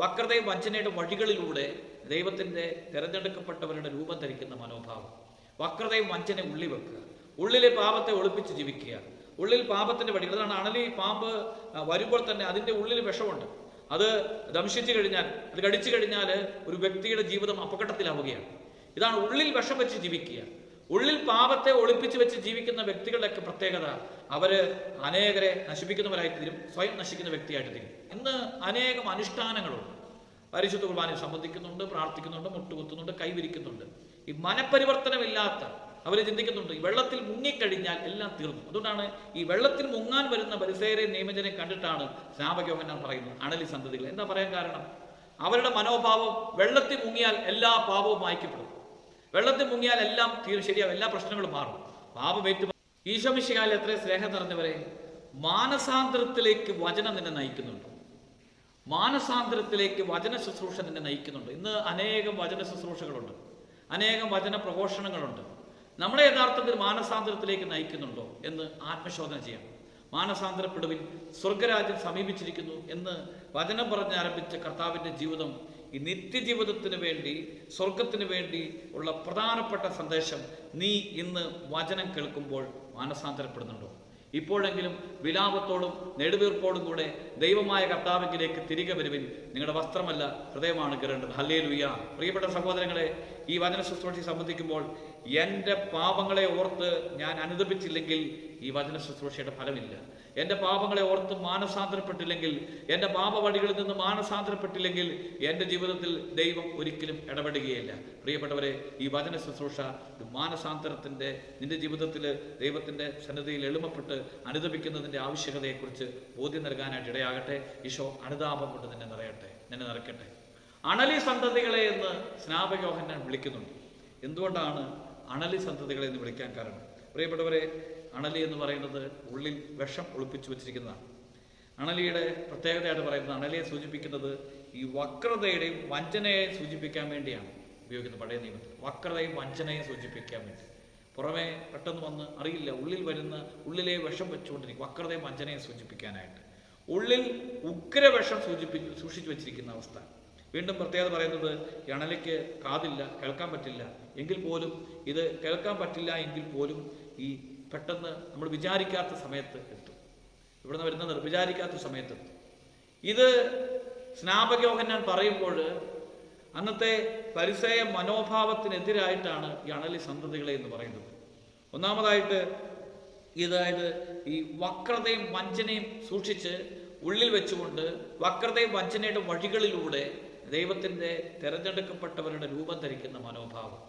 വക്രതയും വഞ്ചനയുടെ വഴികളിലൂടെ ദൈവത്തിന്റെ തിരഞ്ഞെടുക്കപ്പെട്ടവരുടെ രൂപം ധരിക്കുന്ന മനോഭാവം. വക്രതയും വഞ്ചന ഉള്ളി വെക്കുക. ഉള്ളിലെ പാപത്തെ ഒളിപ്പിച്ച് ജീവിക്കുക. ഉള്ളിൽ പാപത്തിന്റെ വഴികൾ അതാണ് അണലി പാമ്പ് വരുമ്പോൾ തന്നെ അതിന്റെ ഉള്ളിൽ വിഷമുണ്ട്. അത് ദംശിച്ചു കഴിഞ്ഞാൽ അത് കടിച്ചു കഴിഞ്ഞാൽ ഒരു വ്യക്തിയുടെ ജീവിതം അപകടത്തിലാവുകയാണ്. ഇതാണ് ഉള്ളിൽ വിഷം വെച്ച് ജീവിക്കുക. ഉള്ളിൽ പാപത്തെ ഒളിപ്പിച്ച് വെച്ച് ജീവിക്കുന്ന വ്യക്തികളുടെയൊക്കെ പ്രത്യേകത അവർ അനേകരെ നശിപ്പിക്കുന്നവരായി തീരും സ്വയം നശിക്കുന്ന വ്യക്തിയായിട്ട് തീരും ഇന്ന് അനേകം അനുഷ്ഠാനങ്ങളുണ്ട്. പരിശുദ്ധ കുർബാനയിൽ സംബന്ധിക്കുന്നുണ്ട് പ്രാർത്ഥിക്കുന്നുണ്ട് മുട്ടുകുത്തുന്നുണ്ട് കൈവിരിക്കുന്നുണ്ട്. ഈ മനപരിവർത്തനമില്ലാത്ത അവർ ചിന്തിക്കുന്നുണ്ട് ഈ വെള്ളത്തിൽ മുങ്ങിക്കഴിഞ്ഞാൽ എല്ലാം തീർന്നു. അതുകൊണ്ടാണ് ഈ വെള്ളത്തിൽ മുങ്ങാൻ വരുന്ന പരിസേരെ നിയമജനെ കണ്ടിട്ടാണ് സ്നാപകയോഗൻ പറയുന്നത് അണലി സന്തതികൾ. എന്താ പറയാൻ കാരണം? അവരുടെ മനോഭാവം വെള്ളത്തിൽ മുങ്ങിയാൽ എല്ലാ പാപവും മായ്ക്കപ്പെടും. വെള്ളത്തിൽ മുങ്ങിയാൽ എല്ലാം തീരും ശരിയാവും. എല്ലാ പ്രശ്നങ്ങളും മാറും. പാപം ഏറ്റു ഈശോമിശികാലിൽ എത്ര സ്നേഹം നിറഞ്ഞവരെ മാനസാന്തരത്തിലേക്ക് വചനം നിന്നെ നയിക്കുന്നുണ്ട്. മാനസാന്തരത്തിലേക്ക് വചന ശുശ്രൂഷ നിന്നെ നയിക്കുന്നുണ്ട്. ഇന്ന് അനേകം വചന ശുശ്രൂഷകളുണ്ട്. അനേകം വചന പ്രഘോഷണങ്ങളുണ്ട്. നമ്മളെ യഥാർത്ഥത്തിൽ മാനസാന്തരത്തിലേക്ക് നയിക്കുന്നുണ്ടോ എന്ന് ആത്മശോധന ചെയ്യാം മാനസാന്തരപ്പെടുവിൽ സ്വർഗരാജ്യം സമീപിച്ചിരിക്കുന്നു എന്ന് വചനം പറഞ്ഞ് ആരംഭിച്ച കർത്താവിന്റെ ജീവിതം ഈ നിത്യജീവിതത്തിന് വേണ്ടി സ്വർഗത്തിന് വേണ്ടി ഉള്ള പ്രധാനപ്പെട്ട സന്ദേശം നീ ഇന്ന് വചനം കേൾക്കുമ്പോൾ മാനസാന്തരപ്പെടുന്നുണ്ടോ? ഇപ്പോഴെങ്കിലും വിലാപത്തോടും നെടുവീർപ്പോടും കൂടെ ദൈവമായ കർത്താവിലേക്ക് തിരികെ വരുവിൻ. നിങ്ങളുടെ വസ്ത്രമല്ല ഹൃദയമാണ് കയറേണ്ടത് ഹല്ലേ ലുയ്യ പ്രിയപ്പെട്ട സഹോദരങ്ങളെ ഈ വചന ശുശ്രൂഷയെ സംബന്ധിക്കുമ്പോൾ എന്റെ പാപങ്ങളെ ഓർത്ത് ഞാൻ അനുദപിച്ചില്ലെങ്കിൽ ഈ വചന ശുശ്രൂഷയുടെ ഫലമില്ല. എന്റെ പാപങ്ങളെ ഓർത്ത് മാനസാന്തരപ്പെട്ടില്ലെങ്കിൽ എന്റെ പാപവഴികളിൽ നിന്ന് മാനസാന്തരപ്പെട്ടില്ലെങ്കിൽ എന്റെ ജീവിതത്തിൽ ദൈവം ഒരിക്കലും ഇടപെടുകയില്ല. പ്രിയപ്പെട്ടവരെ ഈ വചന ശുശ്രൂഷ മാനസാന്തരത്തിന്റെ നിന്റെ ജീവിതത്തിൽ ദൈവത്തിന്റെ സന്നദ്ധയിൽ എളുമപ്പെട്ട് അനുദപിക്കുന്നതിന്റെ ആവശ്യകതയെക്കുറിച്ച് ബോധ്യം നൽകാനായിട്ട് ഇടയാകട്ടെ. ഈശോ അനുതാപം കൊണ്ട് നിന്നെ നിറയട്ടെ നിന്നെ നിറയ്ക്കട്ടെ. അണലി സന്തതികളെ എന്ന് സ്നാപകയോഹന്നാൻ വിളിക്കുന്നുണ്ട്. എന്തുകൊണ്ടാണ് അണലി സന്തതികളെ എന്ന് വിളിക്കാൻ കാരണം? പ്രിയപ്പെട്ടവരെ അണലി എന്ന് പറയുന്നത് ഉള്ളിൽ വിഷം ഒളിപ്പിച്ചു വച്ചിരിക്കുന്നതാണ്. അണലിയുടെ പ്രത്യേകതയായിട്ട് പറയുന്നത് അണലിയെ സൂചിപ്പിക്കുന്നത് ഈ വക്രതയുടെയും വഞ്ചനയെ സൂചിപ്പിക്കാൻ വേണ്ടിയാണ് ഉപയോഗിക്കുന്നത് പഴയ നിയമത്തിൽ. വക്രതയും വഞ്ചനയും സൂചിപ്പിക്കാൻ വേണ്ടി. പുറമേ പെട്ടെന്ന് വന്ന് അറിയില്ല ഉള്ളിൽ വരുന്ന ഉള്ളിലെ വിഷം വെച്ചുകൊണ്ടിരിക്കും വക്രതയും വഞ്ചനയും സൂചിപ്പിക്കാനായിട്ട്. ഉള്ളിൽ ഉഗ്രവിഷം സൂചിപ്പി സൂക്ഷിച്ചു വെച്ചിരിക്കുന്ന അവസ്ഥ. വീണ്ടും പ്രത്യേകത പറയുന്നത് അണലിക്ക് കാതില്ല കേൾക്കാൻ പറ്റില്ല. എങ്കിൽ പോലും ഇത് കേൾക്കാൻ പറ്റില്ല എങ്കിൽ പോലും ഈ പെട്ടെന്ന് നമ്മൾ വിചാരിക്കാത്ത സമയത്ത് എത്തും. ഇവിടുന്ന് വരുന്ന നിർവിചാരിക്കാത്ത സമയത്ത് എത്തും. ഇത് ഞാൻ പറയുമ്പോൾ അന്നത്തെ പരിസയ മനോഭാവത്തിനെതിരായിട്ടാണ് ഈ അണലി സന്തതികളെ എന്ന് പറയുന്നത്. ഒന്നാമതായിട്ട് ഇതായത് ഈ വക്രതയും വഞ്ചനയും സൂക്ഷിച്ച് ഉള്ളിൽ വെച്ചുകൊണ്ട് വക്രതയും വഞ്ചനയുടെ വഴികളിലൂടെ ദൈവത്തിന്റെ തിരഞ്ഞെടുക്കപ്പെട്ടവരുടെ രൂപം ധരിക്കുന്ന മനോഭാവം.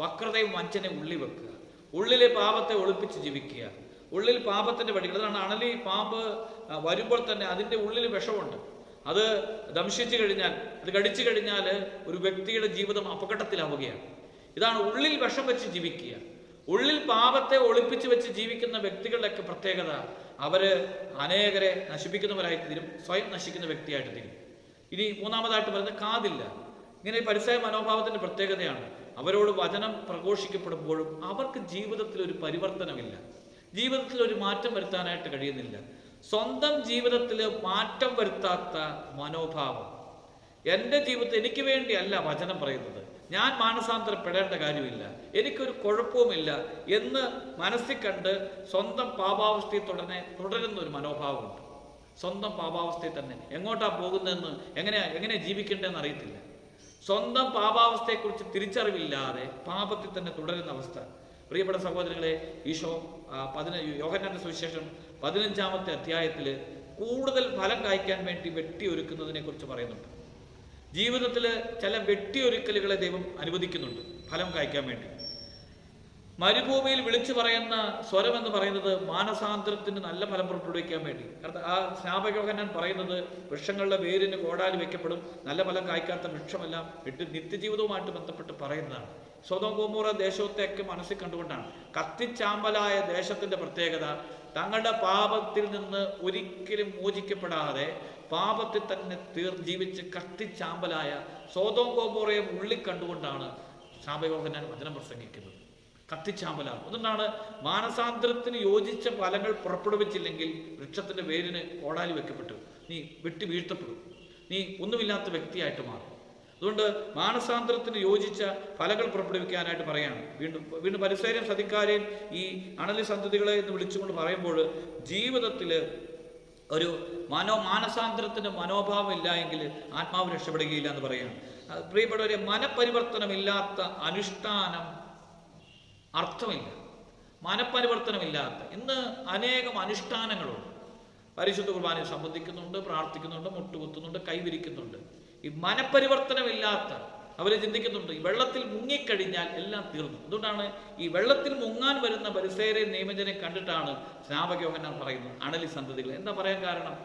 വക്രതയും വഞ്ചനയും ഉള്ളി വെക്കുക. ഉള്ളിലെ പാപത്തെ ഒളിപ്പിച്ച് ജീവിക്കുക. ഉള്ളിൽ പാപത്തിന്റെ വഴികൾ അതാണ്. അണലി പാമ്പ് വരുമ്പോൾ തന്നെ അതിന്റെ ഉള്ളിൽ വിഷമുണ്ട് അത് ദംശിച്ചു കഴിഞ്ഞാൽ അത് കടിച്ചു കഴിഞ്ഞാൽ ഒരു വ്യക്തിയുടെ ജീവിതം അപകടത്തിലാവുകയാണ്. ഇതാണ് ഉള്ളിൽ വിഷം വെച്ച് ജീവിക്കുക. ഉള്ളിൽ പാപത്തെ ഒളിപ്പിച്ച് വെച്ച് ജീവിക്കുന്ന വ്യക്തികളുടെയൊക്കെ പ്രത്യേകത. അവർ അനേകരെ നശിപ്പിക്കുന്നവരായി തീരും സ്വയം നശിക്കുന്ന വ്യക്തിയായിട്ട് തീരും ഇനി മൂന്നാമതായിട്ട് പറയുന്നത് കാതില്ല. ഇങ്ങനെ പരിസയ മനോഭാവത്തിന്റെ പ്രത്യേകതയാണ്. അവരോട് വചനം പ്രഘോഷിക്കപ്പെടുമ്പോഴും അവർക്ക് ജീവിതത്തിൽ ഒരു പരിവർത്തനമില്ല. ജീവിതത്തിൽ ഒരു മാറ്റം വരുത്താനായിട്ട് കഴിയുന്നില്ല. സ്വന്തം ജീവിതത്തിൽ മാറ്റം വരുത്താത്ത മനോഭാവം. എന്റെ ജീവിതത്തിൽ എനിക്ക് വേണ്ടിയല്ല വചനം പറയുന്നത്. ഞാൻ മാനസാന്തരപ്പെടേണ്ട കാര്യമില്ല. എനിക്കൊരു കുഴപ്പവുമില്ല എന്ന് മനസ്സിൽ കണ്ട് സ്വന്തം പാപാവസ്ഥയിൽ തുടരെ തുടരുന്ന ഒരു മനോഭാവമുണ്ട്. സ്വന്തം പാപാവസ്ഥയിൽ തന്നെ എങ്ങോട്ടാണ് പോകുന്നതെന്ന് എങ്ങനെ എങ്ങനെ ജീവിക്കേണ്ടതെന്ന് അറിയത്തില്ല. സ്വന്തം പാപാവസ്ഥയെക്കുറിച്ച് തിരിച്ചറിവില്ലാതെ പാപത്തിൽ തന്നെ തുടരുന്ന അവസ്ഥ. പ്രിയപ്പെട്ട സഹോദരങ്ങളെ ഈശോ പതിനഞ്ച് പതിന യോഹന്നാന്റെ സുവിശേഷം പതിനഞ്ചാമത്തെ അധ്യായത്തിൽ കൂടുതൽ ഫലം കായ്ക്കാൻ വേണ്ടി വെട്ടിയൊരുക്കുന്നതിനെ കുറിച്ച് പറയുന്നുണ്ട്. ജീവിതത്തിൽ ചില വെട്ടിയൊരുക്കലുകളെ ദൈവം അനുവദിക്കുന്നുണ്ട് ഫലം കായ്ക്കാൻ വേണ്ടി. മരുഭൂമിയിൽ വിളിച്ചു പറയുന്ന സ്വരം എന്ന് പറയുന്നത് മാനസാന്തരത്തിന് നല്ല ഫലം പുറപ്പെടുവിക്കാൻ വേണ്ടി. കാരണം ആ സ്നാപകോഹനൻ പറയുന്നത് വൃക്ഷങ്ങളുടെ വേരിന് കോടാലി വെക്കപ്പെടും. നല്ല ഫലം കായ്ക്കാത്ത വൃക്ഷമെല്ലാം വിട്ട് നിത്യജീവിതവുമായിട്ട് ബന്ധപ്പെട്ട് പറയുന്നതാണ്. സ്വതം ഗോമൂറ ദേശത്തെയൊക്കെ മനസ്സിൽ കണ്ടുകൊണ്ടാണ്. കത്തിച്ചാമ്പലായ ദേശത്തിന്റെ പ്രത്യേകത തങ്ങളുടെ പാപത്തിൽ നിന്ന് ഒരിക്കലും മോചിക്കപ്പെടാതെ പാപത്തിൽ തന്നെ തീർ ജീവിച്ച് കത്തിച്ചാമ്പലായ സ്വതം ഗോമൂറയെ ഉള്ളിൽ കണ്ടുകൊണ്ടാണ് സ്നാപകോഹനൻ വചനം പ്രസംഗിക്കുന്നത്. കത്തിച്ചാമ്പലാണ്. അതുകൊണ്ടാണ് മാനസാന്തരത്തിന് യോജിച്ച ഫലങ്ങൾ പുറപ്പെടുവിച്ചില്ലെങ്കിൽ വൃക്ഷത്തിന്റെ വേരിന് കോടാലി വെക്കപ്പെട്ടു. നീ വെട്ടി വീഴ്ത്തപ്പെടും. നീ ഒന്നുമില്ലാത്ത വ്യക്തിയായിട്ട് മാറും. അതുകൊണ്ട് മാനസാന്തരത്തിന് യോജിച്ച ഫലങ്ങൾ പുറപ്പെടുവിക്കാനായിട്ട് പറയാണ്. വീണ്ടും വീണ്ടും പരിസരം സതിക്കാരെയും ഈ അണലി സന്തതികളെ എന്ന് വിളിച്ചുകൊണ്ട് പറയുമ്പോൾ ജീവിതത്തിൽ ഒരു മനോ മാനസാന്തരത്തിന്റെ മനോഭാവം ഇല്ല എങ്കിൽ ആത്മാവ് രക്ഷപ്പെടുകയില്ല എന്ന് പറയുകയാണ് അത് പ്രിയപ്പെട്ടവരെ മനപരിവർത്തനമില്ലാത്ത അനുഷ്ഠാനം അർത്ഥമില്ല. മനപരിവർത്തനമില്ലാത്ത ഇന്ന് അനേകം അനുഷ്ഠാനങ്ങളുണ്ട്. പരിശുദ്ധ കുർബാനയിൽ സംബന്ധിക്കുന്നുണ്ട് പ്രാർത്ഥിക്കുന്നുണ്ട് മുട്ടുകുത്തുന്നുണ്ട് കൈവിരിക്കുന്നുണ്ട്. ഈ മനപരിവർത്തനമില്ലാത്ത അവർ ചിന്തിക്കുന്നുണ്ട് ഈ വെള്ളത്തിൽ മുങ്ങിക്കഴിഞ്ഞാൽ എല്ലാം തീർന്നു. അതുകൊണ്ടാണ് ഈ വെള്ളത്തിൽ മുങ്ങാൻ വരുന്ന പരിസേരെ നിയമജനെ കണ്ടിട്ടാണ് സ്നാപകയോഹനാൻ പറയുന്നത് അണലി സന്തതികൾ. എന്താ പറയാൻ കാരണം?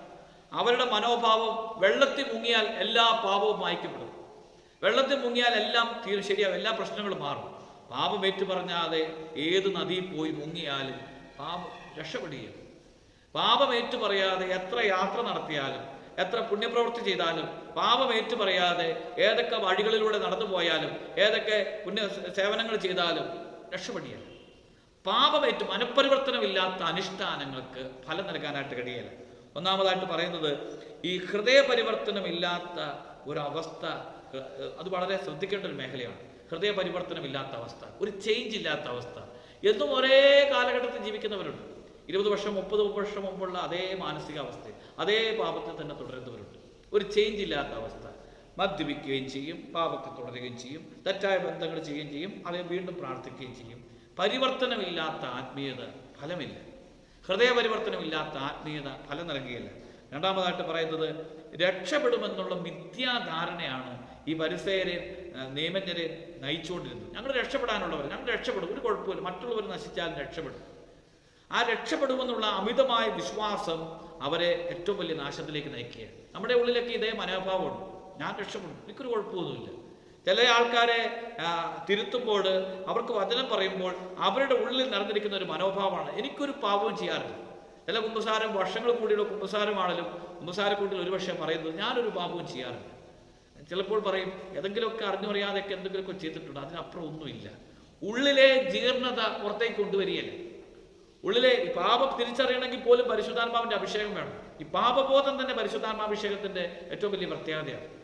അവരുടെ മനോഭാവം വെള്ളത്തിൽ മുങ്ങിയാൽ എല്ലാ പാപവും മായ്ക്കപ്പെടും. വെള്ളത്തിൽ മുങ്ങിയാൽ എല്ലാം തീർ ശരിയാവും എല്ലാ പ്രശ്നങ്ങളും മാറും. പാപം ഏറ്റുപറഞ്ഞാതെ ഏത് നദിയിൽ പോയി മുങ്ങിയാലും പാപം രക്ഷപ്പെടുകയും പാപം ഏറ്റുപറയാതെ എത്ര യാത്ര നടത്തിയാലും എത്ര പുണ്യപ്രവൃത്തി ചെയ്താലും പാപം ഏറ്റു പറയാതെ ഏതൊക്കെ വഴികളിലൂടെ നടന്നു പോയാലും ഏതൊക്കെ പുണ്യ സേവനങ്ങൾ ചെയ്താലും രക്ഷപ്പെടുകയില്ല. പാപമേറ്റ് മനഃപരിവർത്തനമില്ലാത്ത അനുഷ്ഠാനങ്ങൾക്ക് ഫലം നൽകാനായിട്ട് കഴിയല്ല ഒന്നാമതായിട്ട് പറയുന്നത് ഈ ഹൃദയപരിവർത്തനമില്ലാത്ത ഒരവസ്ഥ അത് വളരെ ശ്രദ്ധിക്കേണ്ട ഒരു മേഖലയാണ്. ഹൃദയപരിവർത്തനമില്ലാത്ത അവസ്ഥ ഒരു ചേഞ്ച് ഇല്ലാത്ത അവസ്ഥ. എന്നും ഒരേ കാലഘട്ടത്തിൽ ജീവിക്കുന്നവരുണ്ട്. ഇരുപത് വർഷം മുപ്പത് വർഷം മുമ്പുള്ള അതേ മാനസികാവസ്ഥ അതേ പാപത്തിൽ തന്നെ തുടരുന്നവരുണ്ട്. ഒരു ചേഞ്ച് ഇല്ലാത്ത അവസ്ഥ. മദ്യപിക്കുകയും ചെയ്യും പാപത്തിൽ തുടരുകയും ചെയ്യും തെറ്റായ ബന്ധങ്ങൾ ചെയ്യുകയും ചെയ്യും അതേ വീണ്ടും പ്രാർത്ഥിക്കുകയും ചെയ്യും. പരിവർത്തനമില്ലാത്ത ആത്മീയത ഫലമില്ല. ഹൃദയ പരിവർത്തനമില്ലാത്ത ആത്മീയത ഫലം നൽകുകയില്ല. രണ്ടാമതായിട്ട് പറയുന്നത് രക്ഷപ്പെടുമെന്നുള്ള മിഥ്യാധാരണയാണ് ഈ പരിസയരെ നിയമജ്ഞരെ നയിച്ചുകൊണ്ടിരുന്നു. ഞങ്ങൾ രക്ഷപ്പെടാനുള്ളവർ ഞങ്ങൾ രക്ഷപ്പെടും. ഒരു കുഴപ്പമില്ല മറ്റുള്ളവർ നശിച്ചാൽ രക്ഷപ്പെടും. ആ രക്ഷപ്പെടുമെന്നുള്ള അമിതമായ വിശ്വാസം അവരെ ഏറ്റവും വലിയ നാശത്തിലേക്ക് നയിക്കുകയാണ്. നമ്മുടെ ഉള്ളിലൊക്കെ ഇതേ മനോഭാവമുണ്ട്. ഞാൻ രക്ഷപ്പെടും. എനിക്കൊരു കുഴപ്പമൊന്നുമില്ല. ചില ആൾക്കാരെ തിരുത്തുമ്പോൾ അവർക്ക് വചനം പറയുമ്പോൾ അവരുടെ ഉള്ളിൽ നിറഞ്ഞിരിക്കുന്ന ഒരു മനോഭാവമാണ്. എനിക്കൊരു പാപവും ചെയ്യാറില്ല. ചില കുമ്പസാരം വർഷങ്ങൾ കൂടിയുള്ള കുമ്പസാരമാണെങ്കിലും കുമ്പസാരക്കൂട്ടിൽ ഒരുപക്ഷെ പറയുന്നത് ഞാനൊരു പാപവും ചെയ്യാറില്ല. ചിലപ്പോൾ പറയും ഏതെങ്കിലുമൊക്കെ അറിഞ്ഞു അറിയാതെയൊക്കെ എന്തെങ്കിലുമൊക്കെ ചെയ്തിട്ടുണ്ട് അതിനപ്പുറം ഒന്നുമില്ല. ഉള്ളിലെ ജീർണത പുറത്തേക്ക് കൊണ്ടുവരികയല്ലേ. ഉള്ളിലെ പാപം തിരിച്ചറിയണമെങ്കിൽ പോലും പരിശുദ്ധാത്മാവിന്റെ അഭിഷേകം വേണം. ഈ പാപബോധം തന്നെ പരിശുദ്ധാത്മാഭിഷേകത്തിന്റെ ഏറ്റവും വലിയ പ്രത്യേകതയാണ്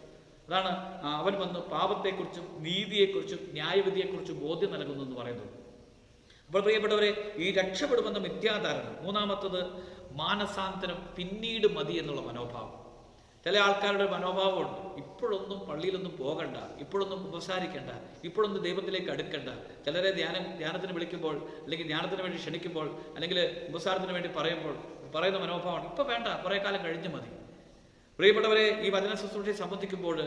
അതാണ് അവൻ വന്ന് പാപത്തെക്കുറിച്ചും നീതിയെക്കുറിച്ചും ന്യായവിധിയെക്കുറിച്ചും ബോധ്യം നൽകുന്നു എന്ന് പറയുന്നത്. അപ്പോൾ പ്രിയപ്പെട്ടവരെ ഈ രക്ഷപ്പെടുമെന്ന മിഥ്യാധാരണ മൂന്നാമത്തത് മാനസാന്തരം പിന്നീട് മതി എന്നുള്ള മനോഭാവം. ചില ആൾക്കാരുടെ മനോഭാവമുണ്ട്. ഇപ്പോഴൊന്നും പള്ളിയിലൊന്നും പോകണ്ട ഇപ്പോഴൊന്നും ഉപസാരിക്കണ്ട ഇപ്പോഴൊന്നും ദൈവത്തിലേക്ക് അടുക്കണ്ട. ചിലരെ ധ്യാനം ധ്യാനത്തിന് വിളിക്കുമ്പോൾ അല്ലെങ്കിൽ ധ്യാനത്തിന് വേണ്ടി ക്ഷണിക്കുമ്പോൾ അല്ലെങ്കിൽ ഉപസാരത്തിന് വേണ്ടി പറയുമ്പോൾ പറയുന്ന മനോഭാവമാണ് ഇപ്പൊ വേണ്ട കുറേ കാലം കഴിഞ്ഞ് മതി. പ്രിയപ്പെട്ടവരെ ഈ വചന ശുശ്രൂഷയെ സംബന്ധിക്കുമ്പോൾ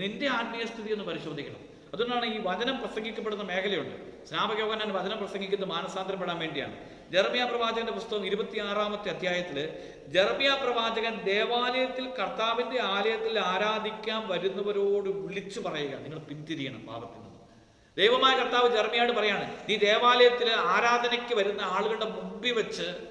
നിന്റെ ആത്മീയ സ്ഥിതി ഒന്ന് പരിശോധിക്കണം. അതുകൊണ്ടാണ് ഈ വചനം പ്രസംഗിക്കപ്പെടുന്ന മേഖലയുണ്ട്. സ്നാപകയോഗനാൻ വചനം പ്രസംഗിക്കുന്നത് മാനസാന്തരപ്പെടാൻ വേണ്ടിയാണ്. ജർമിയ പ്രവാചകന്റെ പുസ്തകം ഇരുപത്തിയാറാമത്തെ അധ്യായത്തിൽ ജർമിയ പ്രവാചകൻ ദേവാലയത്തിൽ കർത്താവിന്റെ ആലയത്തിൽ ആരാധിക്കാൻ വരുന്നവരോട് വിളിച്ചു പറയുക. നിങ്ങൾ പിന്തിരിയണം പാപത്തിൽ നിന്ന്. ദൈവമായ കർത്താവ് ജർമിയോട് പറയാണ് നീ ദേവാലയത്തിൽ ആരാധനയ്ക്ക് വരുന്ന ആളുകളുടെ മുമ്പിൽ വെച്ച്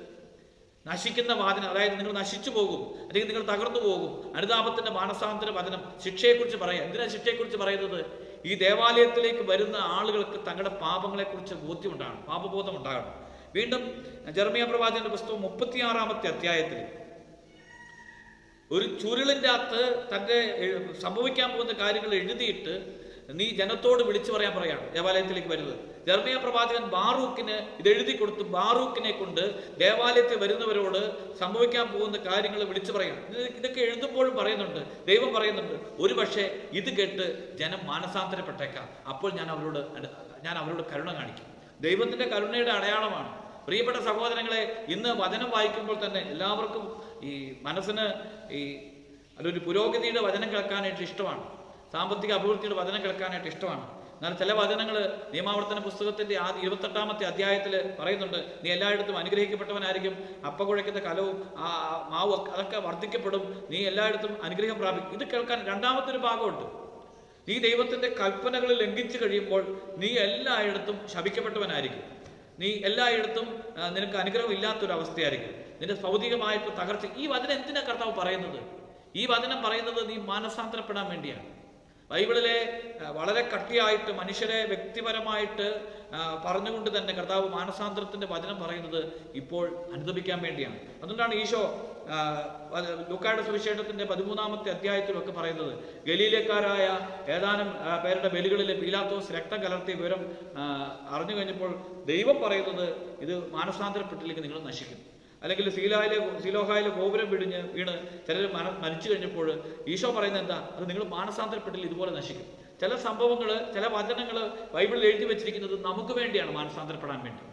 നശിക്കുന്ന വാചനം അതായത് നിങ്ങൾ നശിച്ചു പോകും അല്ലെങ്കിൽ നിങ്ങൾ തകർന്നു പോകും. അനുതാപത്തിന്റെ മാനസാന്തര വചനം ശിക്ഷയെക്കുറിച്ച് പറയാം എന്തിനാണ് ശിക്ഷയെക്കുറിച്ച് പറയുന്നത്? ഈ ദേവാലയത്തിലേക്ക് വരുന്ന ആളുകൾക്ക് തങ്ങളുടെ പാപങ്ങളെക്കുറിച്ച് ബോധ്യമുണ്ടാകണം പാപബോധം ഉണ്ടാകണം വീണ്ടും ജർമിയ പ്രവാചകന്റെ പുസ്തകം മുപ്പത്തിയാറാമത്തെ അധ്യായത്തിൽ ഒരു ചുരുളിന്റെ അകത്ത് തന്റെ സംഭവിക്കാൻ പോകുന്ന കാര്യങ്ങൾ എഴുതിയിട്ട് നീ ജനത്തോട് വിളിച്ചു പറയാൻ പറയാണ് ദേവാലയത്തിലേക്ക് വരുന്നത്. ജർമ്മിയ പ്രവാചകൻ ബാറൂക്കിന് ഇത് എഴുതി കൊടുത്ത് ബാറൂക്കിനെ കൊണ്ട് ദേവാലയത്തിൽ വരുന്നവരോട് സംഭവിക്കാൻ പോകുന്ന കാര്യങ്ങൾ വിളിച്ചു പറയണം. ഇത് ഇതൊക്കെ എഴുതുമ്പോഴും പറയുന്നുണ്ട് ദൈവം പറയുന്നുണ്ട് ഒരു പക്ഷേ ഇത് കേട്ട് ജനം മാനസാന്തരപ്പെട്ടേക്കാം. അപ്പോൾ ഞാൻ അവരോട് ഞാൻ അവരോട് കരുണ കാണിക്കും. ദൈവത്തിന്റെ കരുണയുടെ അടയാളമാണ്. പ്രിയപ്പെട്ട സഹോദരങ്ങളെ ഇന്ന് വചനം വായിക്കുമ്പോൾ തന്നെ എല്ലാവർക്കും ഈ മനസ്സിന് ഈ അതൊരു പുരോഗതിയുടെ വചനം കേൾക്കാനായിട്ട് ഇഷ്ടമാണ്. സാമ്പത്തിക അഭിവൃദ്ധിയുടെ വചനം കേൾക്കാനായിട്ട് ഇഷ്ടമാണ്. എന്നാൽ ചില വചനങ്ങൾ നിയമാവർത്തന പുസ്തകത്തിന്റെ ആ ഇരുപത്തെട്ടാമത്തെ അധ്യായത്തിൽ പറയുന്നുണ്ട് നീ എല്ലായിടത്തും അനുഗ്രഹിക്കപ്പെട്ടവനായിരിക്കും അപ്പ കുഴയ്ക്കുന്ന കലവും ആ മാവ് അതൊക്കെ വർദ്ധിക്കപ്പെടും. നീ എല്ലായിടത്തും അനുഗ്രഹം പ്രാപിക്കും. ഇത് കേൾക്കാൻ രണ്ടാമത്തെ ഒരു ഭാഗമുണ്ട്. നീ ദൈവത്തിന്റെ കൽപ്പനകൾ ലംഘിച്ചു കഴിയുമ്പോൾ നീ എല്ലായിടത്തും ശപിക്കപ്പെട്ടവനായിരിക്കും. നീ എല്ലായിടത്തും നിനക്ക് അനുഗ്രഹം ഇല്ലാത്തൊരവസ്ഥയായിരിക്കും. നിന്റെ ഭൗതികമായിട്ട് തകർച്ച. ഈ വചനം എന്തിനാ കർത്താവ് പറയുന്നത്? ഈ വചനം പറയുന്നത് നീ മാനസാന്തരപ്പെടാൻ വേണ്ടിയാണ്. ബൈബിളിലെ വളരെ കട്ടിയായിട്ട് മനുഷ്യരെ വ്യക്തിപരമായിട്ട് പറഞ്ഞുകൊണ്ട് തന്നെ കർത്താവ് മാനസാന്തരത്തിന്റെ വചനം പറയുന്നത് ഇപ്പോൾ അനുദപിക്കാൻ വേണ്ടിയാണ്. അതുകൊണ്ടാണ് ഈശോ ലുക്കായുടെ സുവിശേഷത്തിന്റെ പതിമൂന്നാമത്തെ അധ്യായത്തിലൊക്കെ പറയുന്നത് ഗലീലക്കാരായ ഏതാനും പേരുടെ ബലികളിലെ പീലാത്തോസ് രക്തം കലർത്തിയ വിവരം അറിഞ്ഞു കഴിഞ്ഞപ്പോൾ ദൈവം പറയുന്നത് ഇത് മാനസാന്തരപ്പെട്ടില്ലെങ്കിൽ നിങ്ങൾ നശിക്കും. അല്ലെങ്കിൽ ശീലായിലെ സീലോഹായിലെ ഗോപുരം പിടിഞ്ഞ് വീണ് ചിലർ മര മരിച്ചു കഴിഞ്ഞപ്പോൾ ഈശോ പറയുന്നത് എന്താ? അത് നിങ്ങൾ മാനസാന്തരപ്പെട്ടില്ല ഇതുപോലെ നശിക്കും. ചില സംഭവങ്ങൾ ചില വചനങ്ങൾ ബൈബിളിൽ എഴുതി വെച്ചിരിക്കുന്നത് നമുക്ക് വേണ്ടിയാണ് മാനസാന്തരപ്പെടാൻ വേണ്ടി.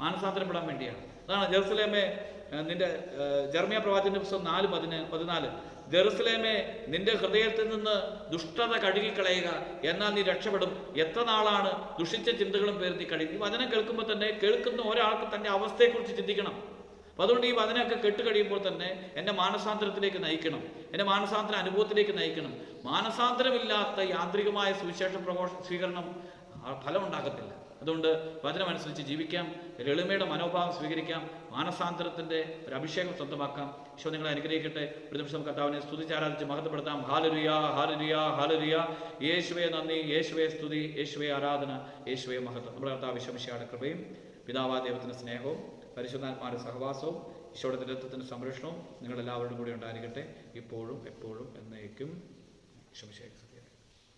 മാനസാന്തരപ്പെടാൻ വേണ്ടിയാണ്. അതാണ് ജെറുസലേമെ നിന്റെ ജർമ്മിയ പ്രവാചന്റെ പുസ്തകം നാല് പതിന് പതിനാല്. ജെറുസലേമെ നിന്റെ ഹൃദയത്തിൽ നിന്ന് ദുഷ്ടത കഴുകിക്കളയുക എന്നാൽ നീ രക്ഷപ്പെടും. എത്ര നാളാണ് ദുഷിച്ച ചിന്തകളും പേർത്തി കഴിയും ഈ വചനം കേൾക്കുമ്പോൾ തന്നെ കേൾക്കുന്ന ഒരാൾക്ക് തന്റെ അവസ്ഥയെക്കുറിച്ച് ചിന്തിക്കണം. അപ്പൊ അതുകൊണ്ട് ഈ വചനമൊക്കെ കെട്ട് കഴിയുമ്പോൾ തന്നെ എന്നെ മാനസാന്തരത്തിലേക്ക് നയിക്കണം. എന്നെ മാനസാന്തര അനുഭവത്തിലേക്ക് നയിക്കണം. മാനസാന്തരമില്ലാത്ത യാന്ത്രികമായ സുവിശേഷ പ്രഘോഷ സ്വീകരണം ഫലമുണ്ടാകത്തില്ല. അതുകൊണ്ട് വചനമനുസരിച്ച് ജീവിക്കാം. ലളിമയുടെ മനോഭാവം സ്വീകരിക്കാം. മാനസാന്തരത്തിന്റെ ഒരു അഭിഷേകം സ്വന്തമാക്കാം. ഈശോ നിങ്ങളെ അനുഗ്രഹിക്കട്ടെ. ഒരു നിമിഷം കർത്താവിനെ സ്തുതിച്ചാരാധിച്ച് മഹത്വപ്പെടുത്താം. ഹാലരിയ ഹാലരിയ ഹാലരിയ യേശുവേ നന്ദി യേശുവേ സ്തുതി യേശുവേ ആരാധന യേശുവേ മഹത്വം. നമ്മുടെ കർത്താവ് വിശ്വമിശയുടെ കൃപയും പിതാവാ ദൈവത്തിന്റെ സ്നേഹവും പരിശുദ്ധാത്മാരുടെ സഹവാസവും ഈശോയുടെ ദൈവത്തിന്റെ സംരക്ഷണവും നിങ്ങളെല്ലാവരുടെ കൂടി ഉണ്ടായിരിക്കട്ടെ. ഇപ്പോഴും എപ്പോഴും എന്നേക്കും. വിശ്വമിശയുടെ